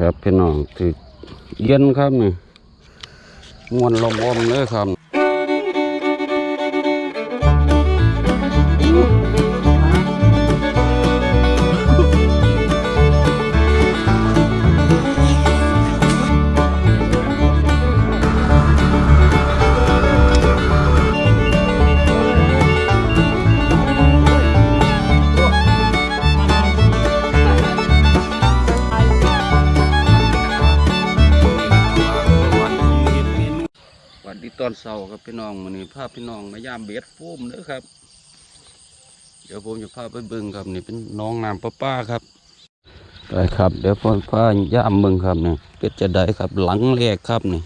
ครับพี่น้องถือเย็นครับนี่มวนลมอมเลยครับ พี่น้องวันนี้พาพพี่น้องมายามเบ็ดโฟมเด้อครับ เดี๋ยวผมจะพาไปเบิ่งครับนี่เป็นน้องน้ำประป้าครับได้ครับ เดี๋ยวผมพายามเบิ่งครับนี่เป็ดจะได้ครับ หลังแรกครับนี่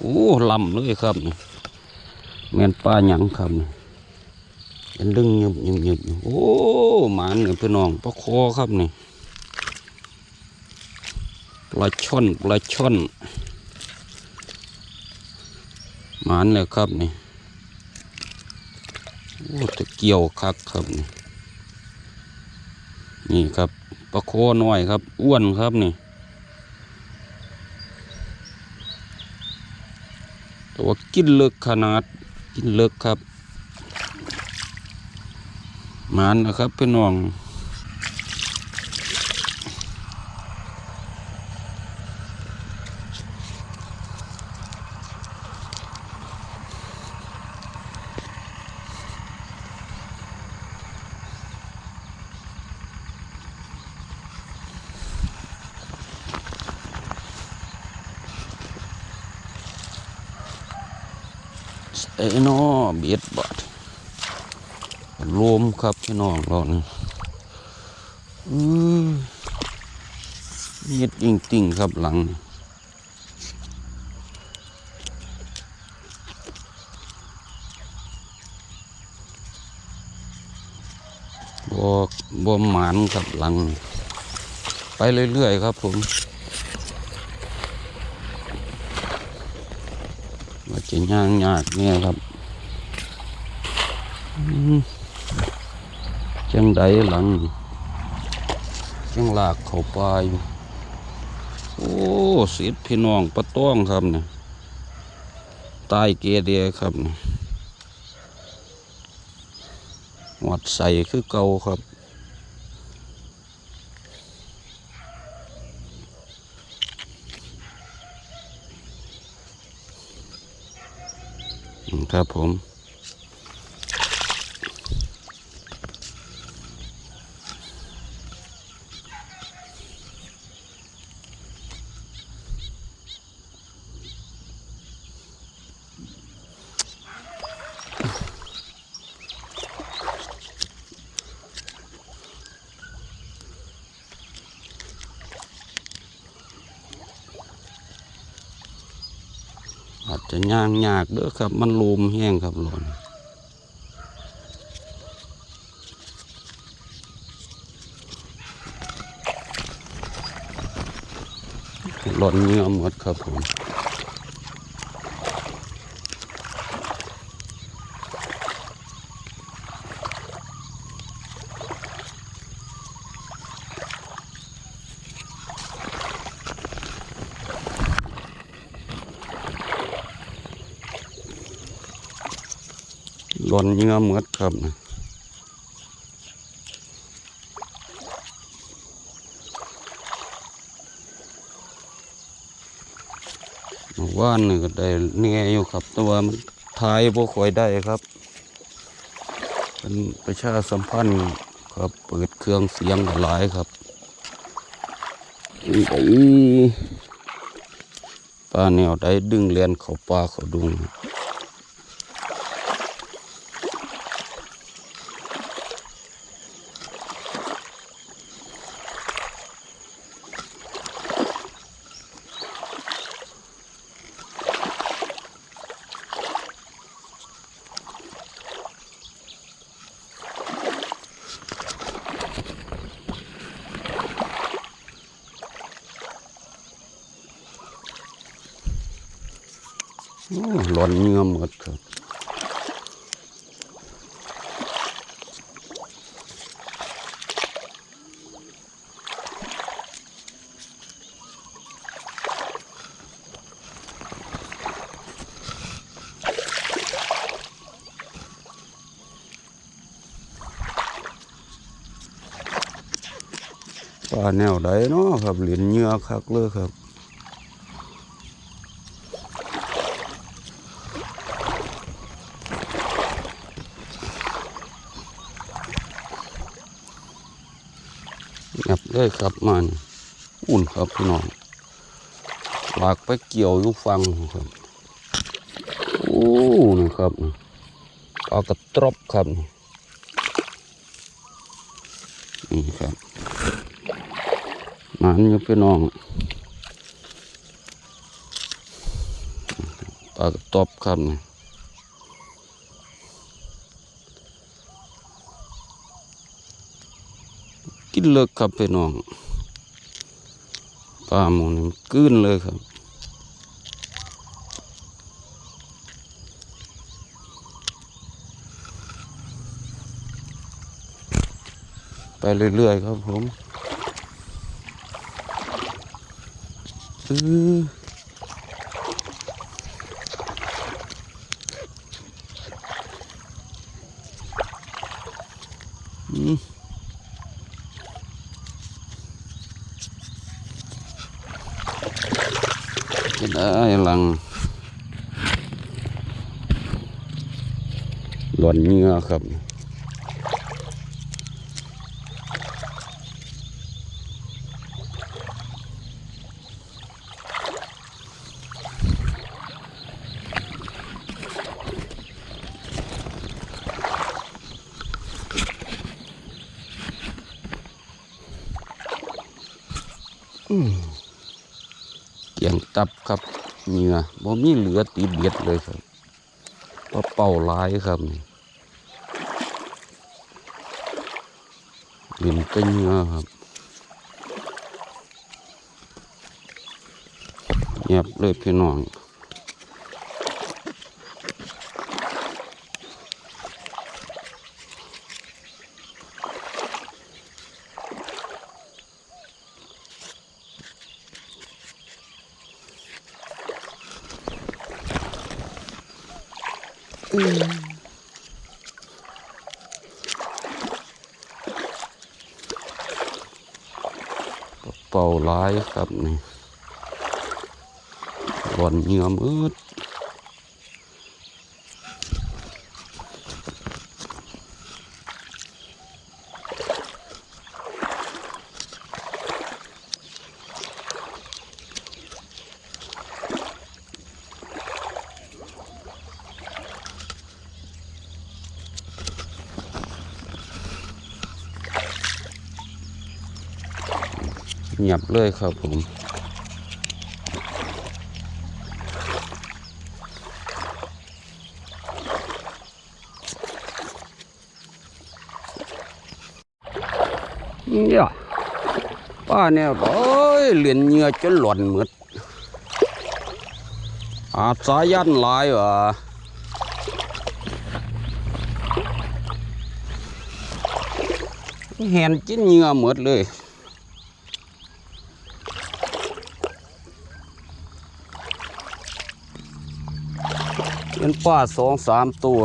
โอ้ลำเลยครับนี่แม่นป้าหยังครับนี่เป็นดึงหยุบหยุบหยุบโอ้หมานนี่พี่น้องปลาคอครับนี่ปลาช่อนปลาช่อน หมานเลยครับนี่โอ้ตะเกี่ยวคักครับนี่นี่ครับปลาโคน้อยครับ อ้วนครับนี่ตัวกินเลิกขนาดกินเลิกครับหมานนะครับพี่น้อง เอ้นอเบียดบาดรวมครับพี่น้องเรานี่เบียดจริงๆครับหลังนี่บ่บ่หมานครับหลัง ไปเรื่อยๆครับผม ว่าจะย่างยากเนี่ยครับจังใดหลังจังหลากเข้าไปอยู่โอ้สิทธิ์พี่น้องปะต้องครับเนี่ยตายเกเดียครับเนี่ยวัดใส่คือเก่าครับ ครับผม จะย่างยากเด้อครับ มันลมแห้งครับหลอนหล่นเงื้อหมดครับผม หล่นเนื้อหมดครับนะว่านนี่ก็ได้เนียอยู่ครับ แต่ว่ามันทายบ่ค่อยได้ครับ เป็นประชาสัมพันธ์ครับ เปิดเครื่องเสียงหลายครับไอ้ปลาแนวได้ดึงเลียนเขาปลาเขาดุง หลอนเงือหมดครับปลาแนวใดเนาะครับเหรียญเงือคักเลยครับ งับเลยครับมันอุ่นครับพี่น้องลากไปเกี่ยวยู่ฟังครับโอ้นะครับปลากระตรบครับนี่ครับมันอยู่พี่น้องปลากระตรบครับนี่กิน เลิกครับพี่น้องปลาหมูนี่มันกึนเลยครับไปเรื่อยๆครับผม อืออืมจะได้หลังหล่ อนเหงือครับ เกี่ยงตับครับเหงื่อบ่มีเหลือติดเบ็ดเลยครับปลาเป่าหลายครับนี่ เห็นแต่เหงื่อครับเงียบเลยพี่น้อง เป่าหลายครับนี่หลอนเหงื่อมืด งียบเลยครับผมเนี่ยป้าเนี่ยโอ้ยเหรียญเงือจนหล่อนหมดอาสายันหลายว่ะเห็นจิ้นเงือหมดเลย เป็นป้าสองสามตัว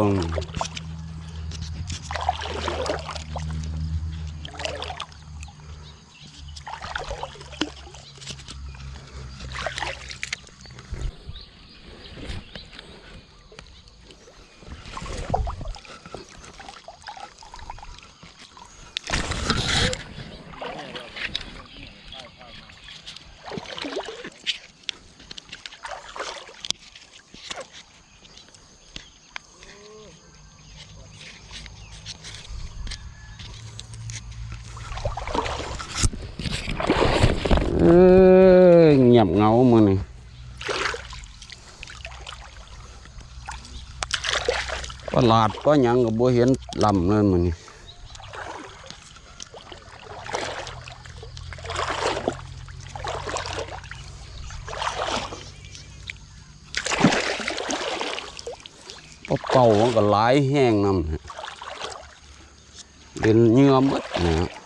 บเหงามือนี่ประหลาดก็ยังก็บ่เห็นลำเลยมือนี่ปลาเป่ามันก็หลายแห้งนำนะเป็นเหงื่อหมดนะ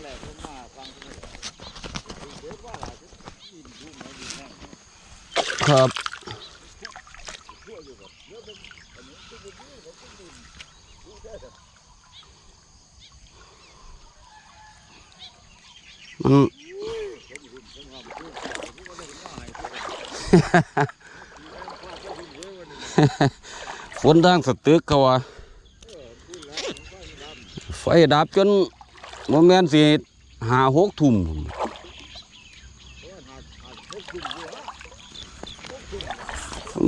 เแรกผมมาฟังที่นี่เดี๋ยวว่าล่ะจะยินดูไหมดีแน่ ครับ ชั่วอยู่แบบเดี๋ยวเป็นอันนี้ก็เป็นเรื่องของคนอื่นดูได้แต่ มัน ผมหุ่นผมทำพูดผมก็ได้เห็นว่าหายไปแล้วพ่อก็หุ่นเว้ยวันนี้ ฝนทางสตึกเขาว่าไฟดับจนโมแมนสิหาหกทุ่ม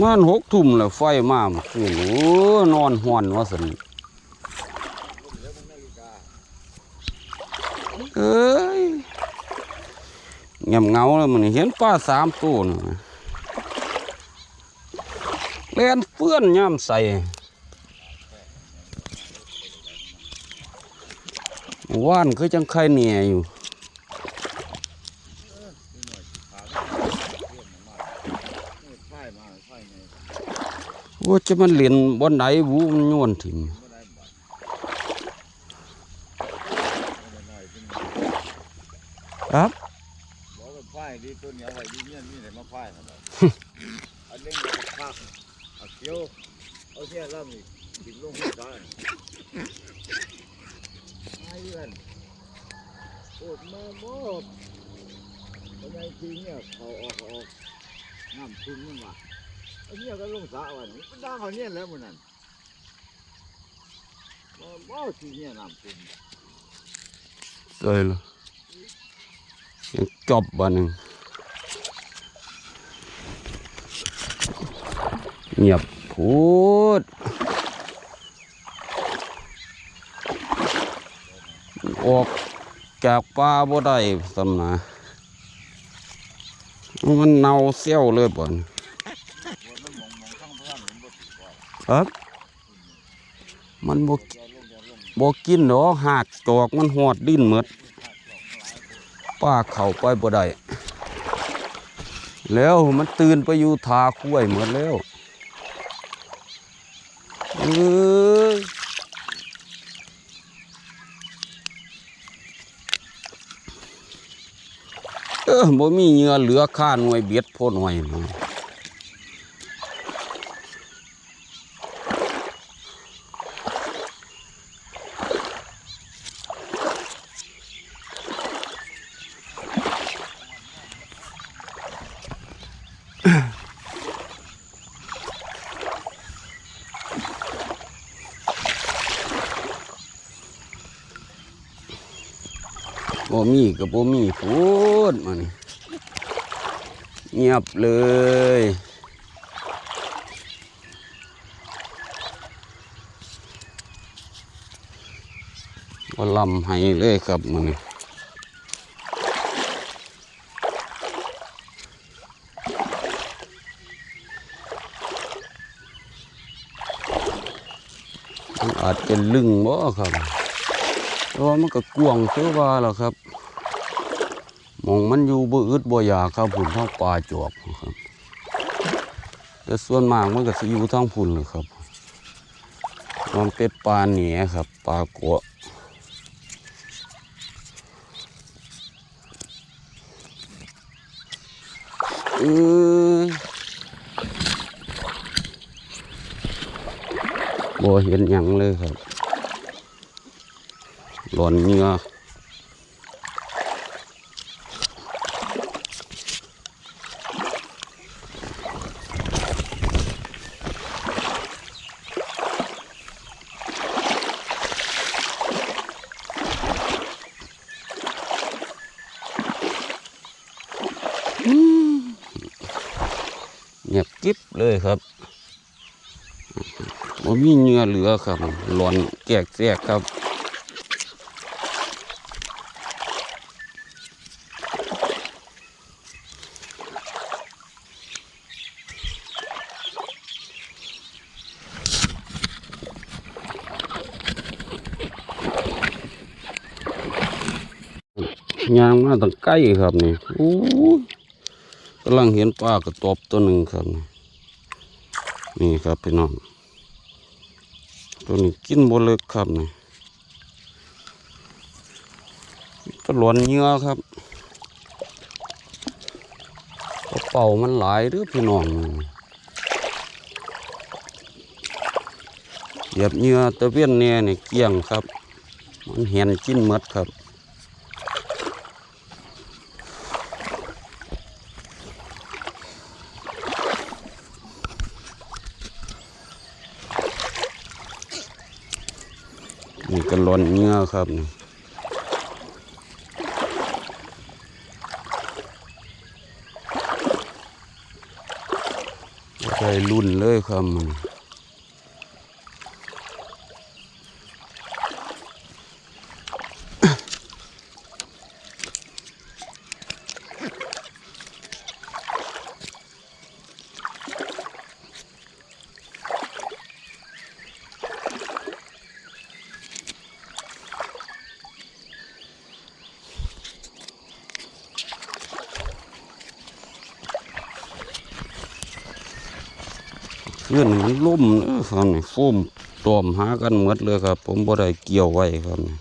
มาณหกทุ่มแล้วไฟมามคืนโอ้นอนห้อนว่าสันเอ้ยเงียบเงาแล้วมันเห็นปลาสามตัวนะ เล่นเปื้อนย่ำใส่ว่านคือจังไข่เหนียอยู่นิดหน่อยขาเรื่องมันมากนี่ไฟมาไฟไงว่าจะมันเล่นบนไหนบูมันโยนถิ่มไม่ได้บัตรไม่ได้หน่อยขึ้นมาครับบอกว่าไฟดีตัวเหนียวไว้ดีเนี่ยนี่ไหนมาไฟขนาดอันนี้เราพัก เอาเขียวเอาเที่ยล่ำอีกติดลงหัวใจไอ้เพื่นโอดมาโมดทำไมทีเนี่ยเขาออกเขาออกน้ำคุณมันว่ะไอ้เนี่ยก็ลงสระวันนี้มันด่าเขาเนี่ยแล้วมันนั่นมาบ่ทีเนี่ยน้ำคุณเอ้ยล่ะยังจบบ้านึง เงียบพูดออกจากป่าบ่ได้สำนะมันเน่าเซี่ยวเลยบ่นวันมันองมองข้างพระมันบ่ติดก่อนครับมันบ่เดี๋ยวลงเดี๋ยวลงบ่กินดอหากจอกมันหอดดิ้นหมดป้าเข้าไปบ่ได้แล้วมันตื่นไปอยู่ทาคุ้ยหมดแล้ว เอ้ยเออบ่มีเหงื่อเหลือค่าหน่วยเบียดพ่นไว้นะบ่ มีก็บ่มีพูดมานี่เงียบเลยบ่าลำให้เลยครับมันนี่อาจจะลึงบ่ครับเพราะว่ามันก็กวางเชื่อว่าแล้วครับ มองมันอยู่บ่อึดบ่อยากครับผุนท้องปลาจอกครับแต่ส่วนมากมันก็สิอยู่ทั้งพุ่นเลยครับมันเป็นปลาเหนียครับ ปลากัวเอ้ยบ่เห็นหยังเลยครับหลอนเงือ เงียบกิ๊บเลยครับบ่มีเหงื่อเหลือครับหลอนแกกแสกครับยางมาตั้งใกล้ครับนี่อู้ย กำลังเห็นปลากระตบตัวหนึ่งครับ นี่นี่ครับพี่น้องตัวนี้กินบ่เลิกครับนี่ก็หลวนเหงือครับกระเป๋ามันหลายด้อพี่น้องเหยียบเหงือตะเวียนเนี่ยนี่เกลี้ยงครับ มันเห็นจิ้นหมดครับ นี่ก็หลอนเหงือครับนี่ได้รุ่นเลยครับมัน พื่อนมันล่มเด้อครับนี่โฟมตอมหากันหมดเลยครับ ผมบ่ได้เกี่ยวไว้ครับนี่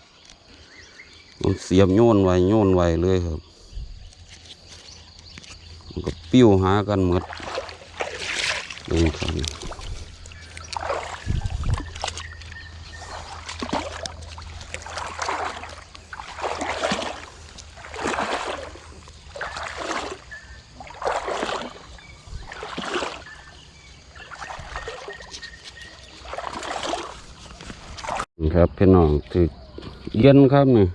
มันเสียบโยนไว้โยนไว้เลยครับมันก็ปิ้วหากันหมด ครับพี่น้องถือเย็นครับนี่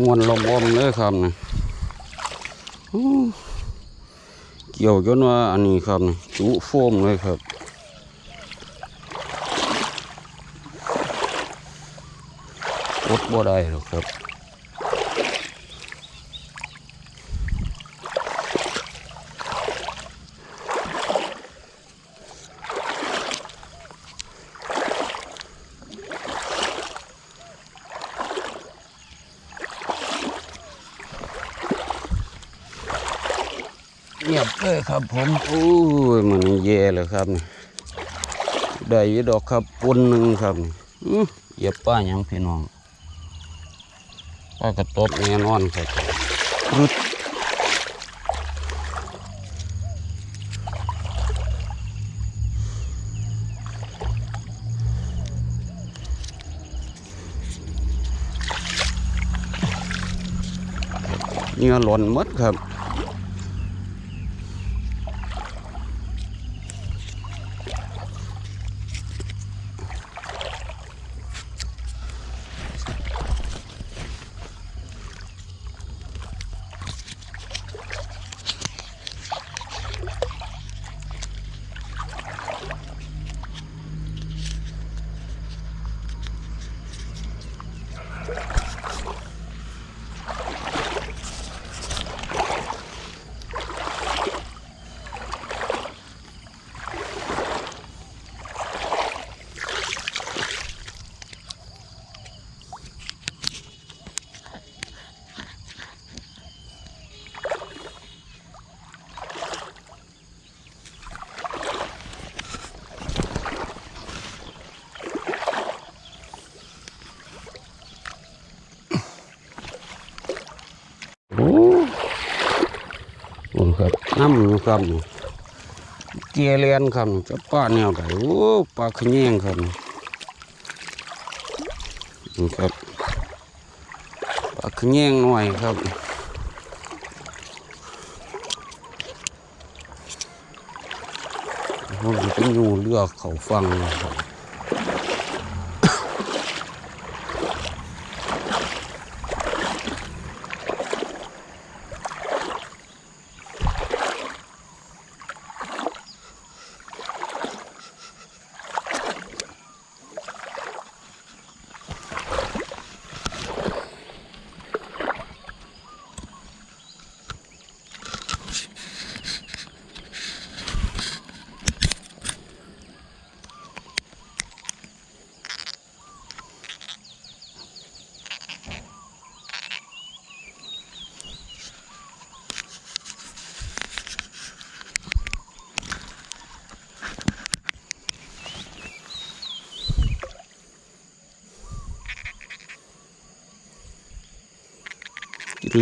มวนลมอมเลยครับนี่เกี่ยวจนว่าอันนี้ครับนี่จุโฟมเลยครับอดบ่ได้หรอกครับเงียบเลย ครับผมโอ้ยมันแย่เลยครับนี่ได้ยดอกครับปนหนึ่งครับนี่อือเหยียบป้ายังพี่น้องป้ากระตบแน่นอนครับรึดเหงื่อหล่นมดครับ น้ำอยู่ครับเกียเลียนครับจะป้าแนวไหนโอ้ปลาขะแยงครับนี่ครับปลาขะแยงหน่อยครับผมจะอยู่เลือกเขาฟังนะครับ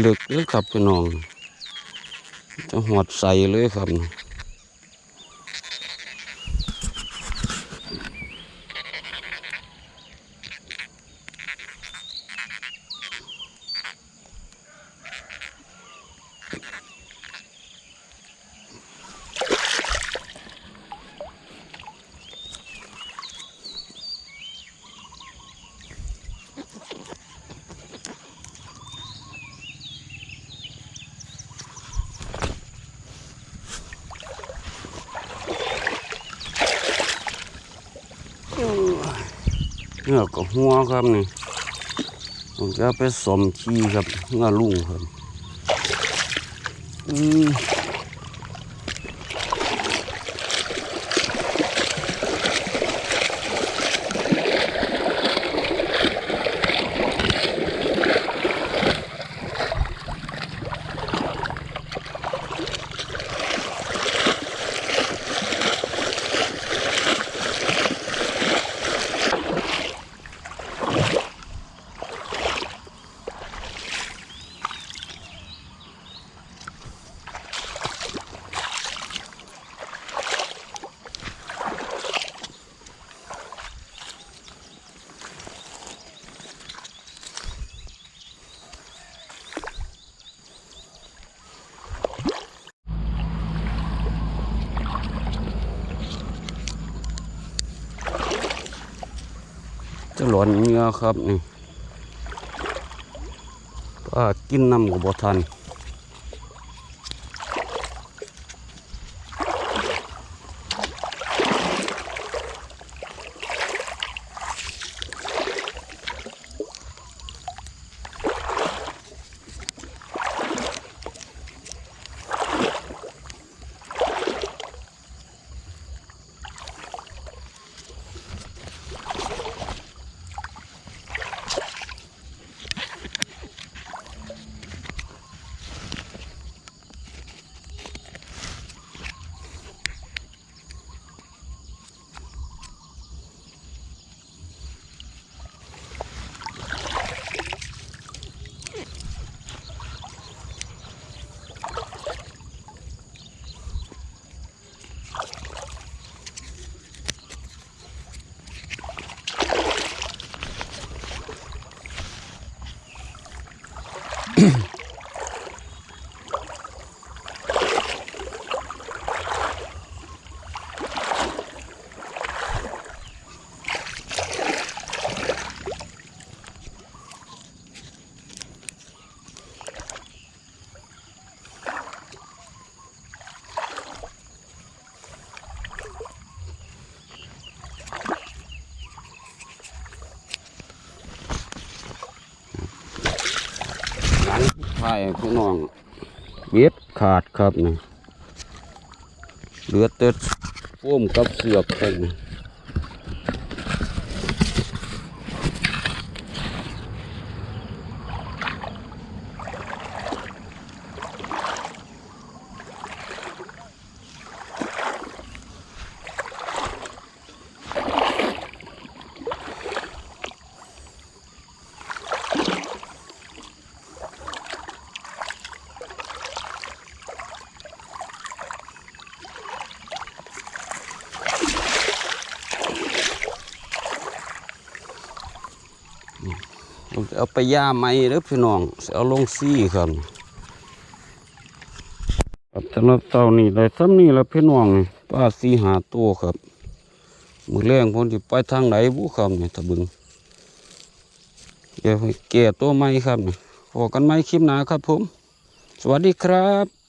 ลึกเลยครับพี่น้องจะหอดใส่เลยครับ เนื้อกับหัวครับนี่ผมจะไปสมชีครับเนื้อลุงครับอืม หลอนเนื้อครับนี่ก็กินน้ำกับบ่ทัน ห ลังไผ่พี่น้องเบ็ดขาดครับนี่เหลือแต่โฟมกับเสือกครับ เอาไปย่าไม้หรือพี่น้องจะเอาลงซี่ครับครับสำหรับเต่านี่ได้ซ้ำนี่แล้วพี่น้องป้าสีหาตัวครับมือแรงผมจะไปทางไหนบุครับนี่ยตะบึงเดี๋ยวแก่ตัวไม้ครับพอกันไม้คลิปหนาครับผม สวัสดีครับ